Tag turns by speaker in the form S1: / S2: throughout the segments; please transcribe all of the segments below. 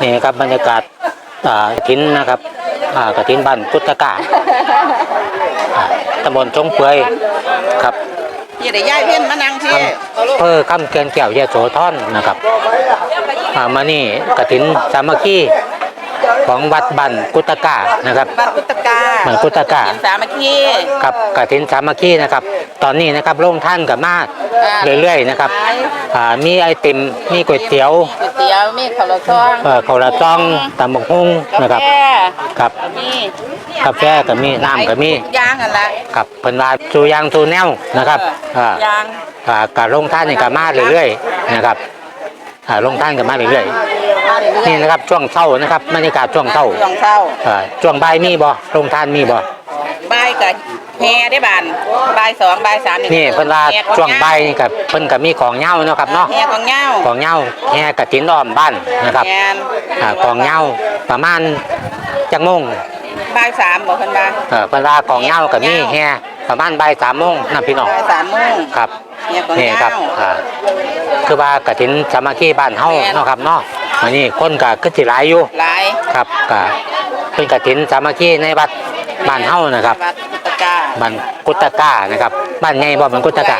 S1: นี่นะครับบรรยากาศอ่ากฐินนะครับอ่ากฐินบ้านกุตกะอ่าตำบลจงเปือยครับ
S2: ยี่ได้ย้ายเพี้ยนมานั่งที่
S1: อำเภอคำเกียนแก้วยะโสธรนะครับอ่ามานี่กฐินสามัคคีของวัดบ้านกุตกะนะครับ
S2: บ้านกุตกา
S1: บ้านกุตกะ
S2: เห็นสามัคคี
S1: กับกฐินสามัคคีนะครับ ตอนนี้นะครับลงท่านกับมา
S2: อ่า
S1: เรื่อยๆนะครับ
S2: ขาย
S1: อ่ามีไอติมมีก๋วยเตี๋ยว
S2: ก๋วยเตี๋ยวมีข้าวละซอง
S1: เอ่อข้าวละจ้องตำบักหุ่ง
S2: กา
S1: นะครับ
S2: แฟ
S1: ครับ
S2: มี
S1: กาแฟก็มีน้ำก็มี
S2: ทุย่างกันละ
S1: ครับเพิ่นว่าสูยางสูแนวนะครับ
S2: เอ
S1: อ่า
S2: อย่าง
S1: อ่าการลงท่านนี่ก็มาเรื่อยๆนะครับอ่าลงท่านก็มาเรื่อย
S2: มาเรื่อย
S1: ๆนี่นะครับช่วงเช้านะครับบรรยากาศช่วงเช้า
S2: ช่วงเช้า
S1: อ่าช่วงบ่ายมีบ่ลงท่านมีบ่
S2: บ่ายกับ แฮได้บานบ่ายสองบ่ายสาม
S1: นี่เพิ่นว่า
S2: แห่ของ
S1: ช่วงบ่ายนี่ก็เพิ่นก็มีของเหย้าเนาะครับเนาะ
S2: แฮของเหย้า
S1: ของเหย้าแห่กฐินอ้อมบ้านนะครับ
S2: แอน
S1: อ่ากองเหย้าประมาณจักโมง
S2: บ่ายสามบอกกันบ่า
S1: เออเพิ่นว่ากองเหย้าก็มีแห่ประมาณบ่าย3โมงนะพี่น้อง
S2: บ่ายสามโมง
S1: ครับ
S2: แฮของ
S1: นี่
S2: เห
S1: ครับ
S2: ย้า
S1: อ่าคือว่ากฐินสามัคคีบ้านเฮา
S2: แม่น
S1: เนาะครับเนาะวันนี้คนก็คือสิหลายอยู่
S2: หลาย
S1: ครับก็เป็นกฐินสามัคคีในวัดบ้านเฮานะครับ
S2: วัด กุตกา
S1: บ้านกุตกานะครับบ้านใหญ่บ่บ้านกุตกา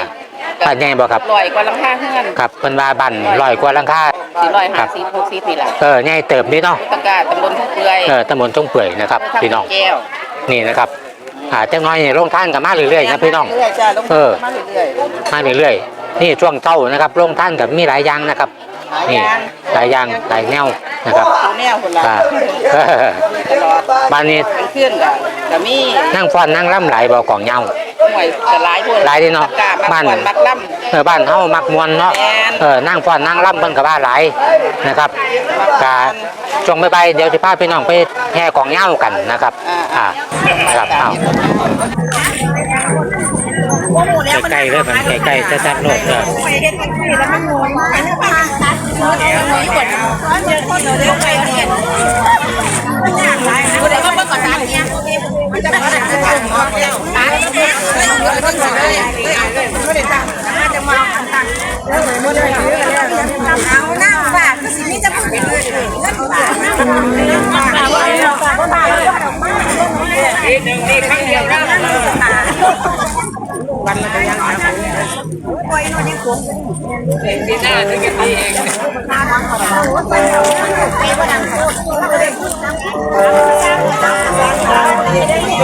S1: บ้านใหญ่บ่ครับ
S2: ลอยกว่าหลังคาเฮือน
S1: ครับเพิ่นว่าบ้านร้อยกว่าหลังคา
S2: สี่ร้อยห้าสิบหกสิบนี่แหละ
S1: เออใหญ่เติบนี่เนาะ
S2: กุตกาตำบลทุ่งเปื่อย
S1: เออตำบลจงเปื่อยนะครับพี่น้อง
S2: แก้ว
S1: นี่นะครับอ่าจังน้อยนี่ลงท่านกันมาเรื่อยๆนะพี่น้อง
S2: เรื่อยๆจ้าลง
S1: เออ
S2: มาเรื่อย
S1: มาเรื่อยๆนี่ช่วงเช้านะครับลงท่านกับมีหลายอย่างนะครับ
S2: ๆหลาย
S1: นี่
S2: อย่าง
S1: หลายอย่างหลายแนวนะครับ
S2: ดูแนวคนละ
S1: อ่า
S2: ตลอด
S1: บ้านนี้
S2: กลางคืนก็ก็มี
S1: นั่งฟ้อนนั่งร่ำหลายบ่กองเหย้า
S2: หน่วยก็หลายพวก
S1: หลายเด้เนาะ
S2: กล้มัก
S1: บ้าน
S2: ม่วนมักล่
S1: เออบ้านเฮามักมวนเนาะ
S2: แม่น
S1: เออนั่งฟ้อนนั่งร่ำเพิ่นก็ว่าหลายนะครับกะช่วงบ่ายๆเดี๋ยวสิพาพี่น้องไปแห่กองเหย้ากันนะครับอ่าครับอ้าว ใกล้ๆเลยมันใกล้ๆชัดๆโลดเด้อ
S3: เอา ปล่อยนอนยังขวงปีน้าถึงจะดีเองไปาดังโคตรเขาไม่ได้พูดดังแค่ดังดังดังดังไม่ได้เรี